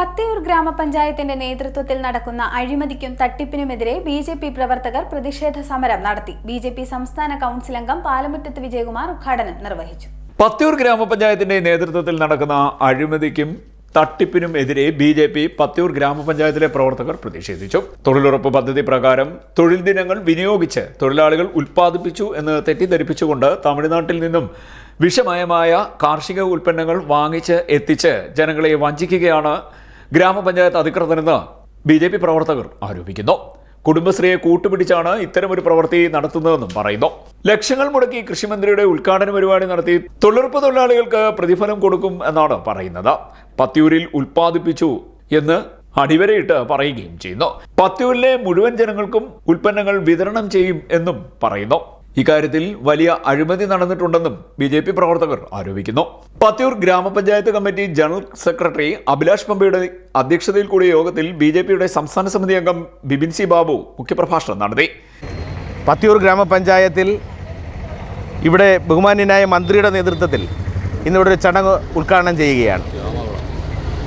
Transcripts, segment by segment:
പത്തിയൂർ ഗ്രാമപഞ്ചായത്തിന്റെ നേതൃത്വത്തിൽ നടക്കുന്ന അഴിമതിക്കും തട്ടിപ്പിനുമെതിരെ ബി ജെ പി പ്രവർത്തകർ പ്രതിഷേധ സമരം നടത്തി. ബി ജെ പി സംസ്ഥാന കൗൺസിൽ അംഗം പാലമുറ്റത്ത് വിജയകുമാർ ഉദ്ഘാടനം നിർവഹിച്ചു. പത്തിയൂർ ഗ്രാമപഞ്ചായത്തിന്റെ നേതൃത്വത്തിൽ നടക്കുന്ന അഴിമതിക്കും തട്ടിപ്പിനും എതിരെ ബി ജെ പി പത്തിയൂർ ഗ്രാമപഞ്ചായത്തിലെ പ്രവർത്തകർ പ്രതിഷേധിച്ചു. തൊഴിലുറപ്പ് പദ്ധതി പ്രകാരം തൊഴിൽ ദിനങ്ങൾ വിനിയോഗിച്ച് തൊഴിലാളികൾ ഉൽപ്പാദിപ്പിച്ചു എന്ന് തെറ്റിദ്ധരിപ്പിച്ചുകൊണ്ട് തമിഴ്നാട്ടിൽ നിന്നും വിഷമയമായ കാർഷിക ഉൽപ്പന്നങ്ങൾ വാങ്ങിച്ച് എത്തിച്ച് ജനങ്ങളെ വഞ്ചിക്കുകയാണ് ഗ്രാമപഞ്ചായത്ത് അധികൃതരെന്ന് ബി ജെ പി പ്രവർത്തകർ ആരോപിക്കുന്നു. കുടുംബശ്രീയെ കൂട്ടുപിടിച്ചാണ് ഇത്തരമൊരു പ്രവൃത്തി നടത്തുന്നതെന്നും പറയുന്നു. ലക്ഷങ്ങൾ മുടക്കി കൃഷിമന്ത്രിയുടെ ഉദ്ഘാടന പരിപാടി നടത്തി തൊഴിലുറപ്പ് തൊഴിലാളികൾക്ക് പ്രതിഫലം കൊടുക്കും എന്നാണ് പറയുന്നത്. പത്തിയൂരിൽ ഉൽപ്പാദിപ്പിച്ചു എന്ന് അടിവരയിട്ട് പറയുകയും ചെയ്യുന്നു. പത്തിയൂരിലെ മുഴുവൻ ജനങ്ങൾക്കും ഉൽപ്പന്നങ്ങൾ വിതരണം ചെയ്യും എന്നും പറയുന്നു. ഇക്കാര്യത്തിൽ വലിയ അഴിമതി നടന്നിട്ടുണ്ടെന്നും ബി ജെ പി പ്രവർത്തകർ ആരോപിക്കുന്നു. പത്തിയൂർ ഗ്രാമപഞ്ചായത്ത് കമ്മിറ്റി ജനറൽ സെക്രട്ടറി അഭിലാഷ് പമ്പയുടെ അധ്യക്ഷതയിൽ കൂടിയ യോഗത്തിൽ ബി ജെ പിയുടെ സംസ്ഥാന സമിതി അംഗം ബിബിൻ സി ബാബു മുഖ്യപ്രഭാഷണം നടത്തി. പത്തിയൂർ ഗ്രാമപഞ്ചായത്തിൽ ഇവിടെ ബഹുമാന്യനായ മന്ത്രിയുടെ നേതൃത്വത്തിൽ ഇന്നിവിടെ ഒരു ചടങ്ങ് ഉദ്ഘാടനം ചെയ്യുകയാണ്.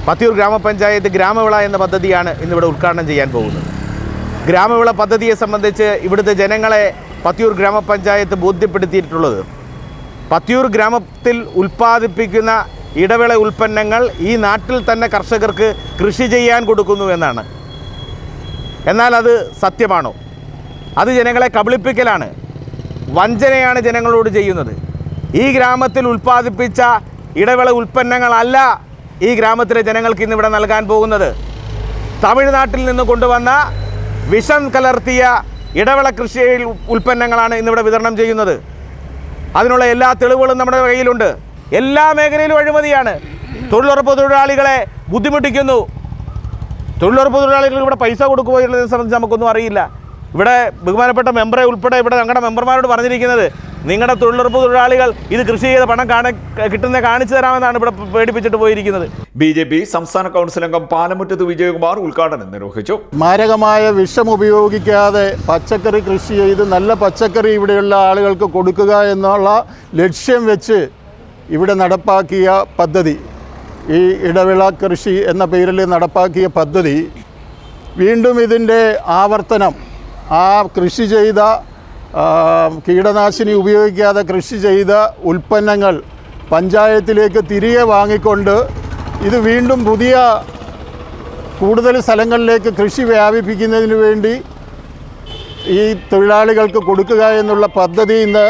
പത്തിയൂർ ഗ്രാമപഞ്ചായത്ത് ഗ്രാമവിള എന്ന പദ്ധതിയാണ് ഇന്നിവിടെ ഉദ്ഘാടനം ചെയ്യാൻ പോകുന്നത്. ഗ്രാമവിള പദ്ധതിയെ സംബന്ധിച്ച് ഇവിടുത്തെ ജനങ്ങളെ പത്തിയൂർ ഗ്രാമപഞ്ചായത്ത് ബോധ്യപ്പെടുത്തിയിട്ടുള്ളത്. പത്തിയൂർ ഗ്രാമത്തിൽ ഉൽപ്പാദിപ്പിക്കുന്ന ഇടവേള ഉൽപ്പന്നങ്ങൾ ഈ നാട്ടിൽ തന്നെ കർഷകർക്ക് കൃഷി ചെയ്യാൻ കൊടുക്കുന്നു എന്നാണ്. എന്നാൽ അത് സത്യമാണോ? അത് ജനങ്ങളെ കബളിപ്പിക്കലാണ്. വഞ്ചനയാണ് ജനങ്ങളോട് ചെയ്യുന്നത്. ഈ ഗ്രാമത്തിൽ ഉൽപ്പാദിപ്പിച്ച ഇടവിള ഉൽപ്പന്നങ്ങളല്ല ഈ ഗ്രാമത്തിലെ ജനങ്ങൾക്ക് ഇന്നിവിടെ നൽകാൻ പോകുന്നത്. തമിഴ്നാട്ടിൽ നിന്ന് കൊണ്ടുവന്ന വിഷം കലർത്തിയ ഇടവിള കൃഷി ഉൽപ്പന്നങ്ങളാണ് ഇന്നിവിടെ വിതരണം ചെയ്യുന്നത്. അതിനുള്ള എല്ലാ തെളിവുകളും നമ്മുടെ കയ്യിലുണ്ട്. എല്ലാ മേഖലയിലും അഴിമതിയാണ്. തൊഴിലുറപ്പ് തൊഴിലാളികളെ ബുദ്ധിമുട്ടിക്കുന്നു. തൊഴിലുറപ്പ് തൊഴിലാളികൾ ഇവിടെ പൈസ കൊടുക്കുമോ എന്നുള്ളതിനെ സംബന്ധിച്ച് നമുക്കൊന്നും അറിയില്ല. ഇവിടെ ബഹുമാനപ്പെട്ട മെമ്പറെ ഉൾപ്പെടെ ഇവിടെ ഞങ്ങളുടെ മെമ്പർമാരോട് പറഞ്ഞിരിക്കുന്നത് നിങ്ങളുടെ തൊഴിലുറപ്പ് തൊഴിലാളികൾ ഇത് കൃഷി ചെയ്ത പണം കാണ കിട്ടുന്ന കാണിച്ചു തരാമെന്നാണ് ഇവിടെ പേടിപ്പിച്ചിട്ട് പോയിരിക്കുന്നത്. ബി ജെ പി സംസ്ഥാന കൗൺസിൽ അംഗം പാലമുറ്റത്ത് വിജയകുമാർ ഉദ്ഘാടനം നിർവഹിച്ചു. മാരകമായ വിഷം ഉപയോഗിക്കാതെ പച്ചക്കറി കൃഷി ചെയ്ത് നല്ല പച്ചക്കറി ഇവിടെയുള്ള ആളുകൾക്ക് കൊടുക്കുക എന്നുള്ള ലക്ഷ്യം വെച്ച് ഇവിടെ നടപ്പാക്കിയ പദ്ധതി. ഈ ഇടവിള കൃഷി എന്ന പേരിൽ നടപ്പാക്കിയ പദ്ധതി. വീണ്ടും ഇതിന്റെ ആവർത്തനം. ആ കൃഷി ചെയ്ത കീടനാശിനി ഉപയോഗിക്കാതെ കൃഷി ചെയ്ത ഉൽപ്പന്നങ്ങൾ പഞ്ചായത്തിലേക്ക് തിരികെ വാങ്ങിക്കൊണ്ട് ഇത് വീണ്ടും പുതിയ കൂടുതൽ സ്ഥലങ്ങളിലേക്ക് കൃഷി വ്യാപിപ്പിക്കുന്നതിന് വേണ്ടി ഈ തൊഴിലാളികൾക്ക് കൊടുക്കുക എന്നുള്ള പദ്ധതി ഇന്ന്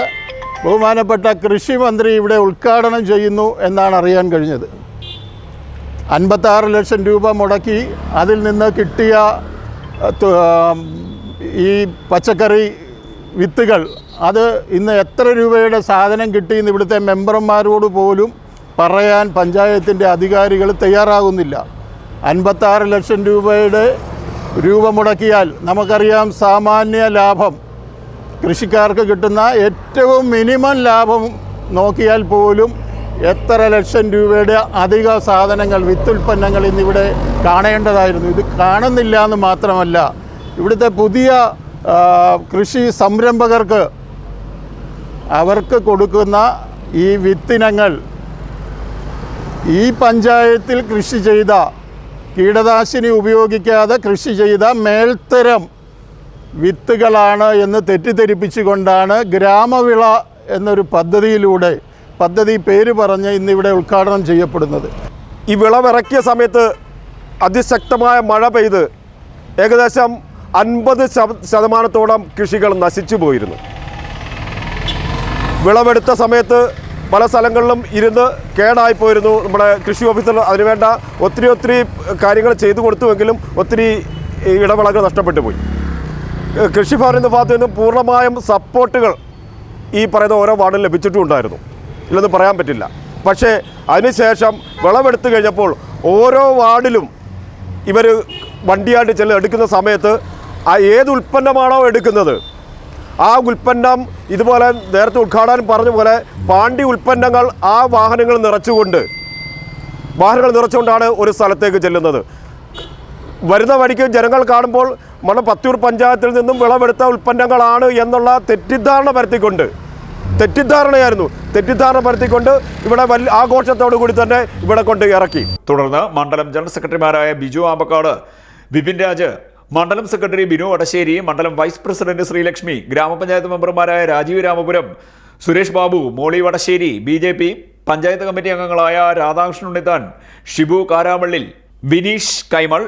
ബഹുമാനപ്പെട്ട കൃഷി മന്ത്രി ഇവിടെ ഉദ്ഘാടനം ചെയ്യുന്നു എന്നാണ് അറിയാൻ കഴിഞ്ഞത്. അൻപത്താറ് ലക്ഷം രൂപ മുടക്കി അതിൽ നിന്ന് കിട്ടിയ ഈ പച്ചക്കറി വിത്തുകൾ. അത് ഇന്ന് എത്ര രൂപയുടെ സാധനം കിട്ടിയെന്ന് ഇവിടുത്തെ മെമ്പർമാരോട് പോലും പറയാൻ പഞ്ചായത്തിന്റെ അധികാരികൾ തയ്യാറാകുന്നില്ല. അൻപത്താറ് ലക്ഷം രൂപയുടെ രൂപ മുടക്കിയാൽ നമുക്കറിയാം സാമാന്യ ലാഭം. കൃഷിക്കാർക്ക് കിട്ടുന്ന ഏറ്റവും മിനിമം ലാഭം നോക്കിയാൽ പോലും എത്ര ലക്ഷം രൂപയുടെ അധിക സാധനങ്ങൾ വിത്തുൽപ്പന്നങ്ങൾ ഇന്നിവിടെ കാണേണ്ടതായിരുന്നു. ഇത് കാണുന്നില്ല എന്ന് മാത്രമല്ല ഇവിടുത്തെ പുതിയ കൃഷി സംരംഭകർക്ക് അവർക്ക് കൊടുക്കുന്ന ഈ വിത്തിനങ്ങൾ ഈ പഞ്ചായത്തിൽ കൃഷി ചെയ്ത കീടനാശിനി ഉപയോഗിക്കാതെ കൃഷി ചെയ്ത മേൽത്തരം വിത്തുകളാണ് എന്ന് തെറ്റിദ്ധരിപ്പിച്ചുകൊണ്ടാണ് ഗ്രാമവിള എന്നൊരു പദ്ധതിയിലൂടെ പദ്ധതി പേര് പറഞ്ഞ് ഇന്നിവിടെ ഉദ്ഘാടനം ചെയ്യപ്പെടുന്നത്. ഈ വിളവിറക്കിയ സമയത്ത് അതിശക്തമായ മഴ പെയ്ത് ഏകദേശം അൻപത് ശതമാനത്തോളം കൃഷികൾ നശിച്ചു പോയിരുന്നു. വിളവെടുത്ത സമയത്ത് പല സ്ഥലങ്ങളിലും ഇരുന്ന് കേടായി പോയിരുന്നു. നമ്മുടെ കൃഷി ഓഫീസർ അതിനുവേണ്ട ഒത്തിരി ഒത്തിരി കാര്യങ്ങൾ ചെയ്തു കൊടുത്തുവെങ്കിലും ഒത്തിരി ഇടവിളകൾ നഷ്ടപ്പെട്ടു പോയി. ഏഹ് കൃഷിഭവനിൽ ഭാഗത്തു നിന്നും പൂർണമായും സപ്പോർട്ടുകൾ ഈ പറയുന്ന ഓരോ വാർഡിൽ ലഭിച്ചിട്ടുണ്ടായിരുന്നു ഇല്ലെന്ന് പറയാൻ പറ്റില്ല. പക്ഷേ അതിനുശേഷം വിളവെടുത്തു കഴിഞ്ഞപ്പോൾ ഓരോ വാർഡിലും ഇവർ വണ്ടിയായിട്ട് ചെല്ല് എടുക്കുന്ന സമയത്ത് ആ ഏത് ഉൽപ്പന്നമാണോ എടുക്കുന്നത്? ആ ഉൽപ്പന്നം ഇതുപോലെ നേരത്തെ ഉദ്ഘാടനം പറഞ്ഞ പോലെ പാണ്ടി ഉൽപ്പന്നങ്ങൾ ആ വാഹനങ്ങൾ നിറച്ചുകൊണ്ട് വാഹനങ്ങൾ നിറച്ചുകൊണ്ടാണ് ഒരു സ്ഥലത്തേക്ക് ചെല്ലുന്നത്. വരുന്ന വഴിക്ക് ജനങ്ങൾ കാണുമ്പോൾ നമ്മുടെ പത്തിയൂർ പഞ്ചായത്തിൽ നിന്നും വിളവെടുത്ത ഉൽപ്പന്നങ്ങളാണ് എന്നുള്ള തെറ്റിദ്ധാരണ പരത്തിക്കൊണ്ട് തെറ്റിദ്ധാരണയായിരുന്നു. തെറ്റിദ്ധാരണ പരത്തിക്കൊണ്ട് ഇവിടെ വലിയ ആഘോഷത്തോടു കൂടി തന്നെ ഇവിടെ കൊണ്ട് ഇറക്കി. തുടർന്ന് മണ്ഡലം ജനറൽ സെക്രട്ടറിമാരായ ബിജു ആമ്പക്കാട് ബിപിൻ രാജ് മണ്ഡലം സെക്രട്ടറി ബിനു വടശ്ശേരി മണ്ഡലം വൈസ് പ്രസിഡന്റ് ശ്രീലക്ഷ്മി ഗ്രാമപഞ്ചായത്ത് മെമ്പർമാരായ Rajeev Ramapuram Suresh Babu Molly Vadassery B J P panchayat committee അംഗങ്ങളായ രാധാകൃഷ്ണൻ ഉണ്ണിത്താൻ ഷിബു കാരാമള്ളിൽ വിനീഷ് കൈമൾ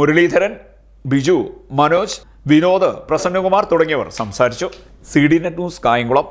മുരളീധരൻ ബിജു മനോജ് വിനോദ് പ്രസന്നകുമാർ തുടങ്ങിയവർ സംസാരിച്ചു. C D net news Kayamkulam.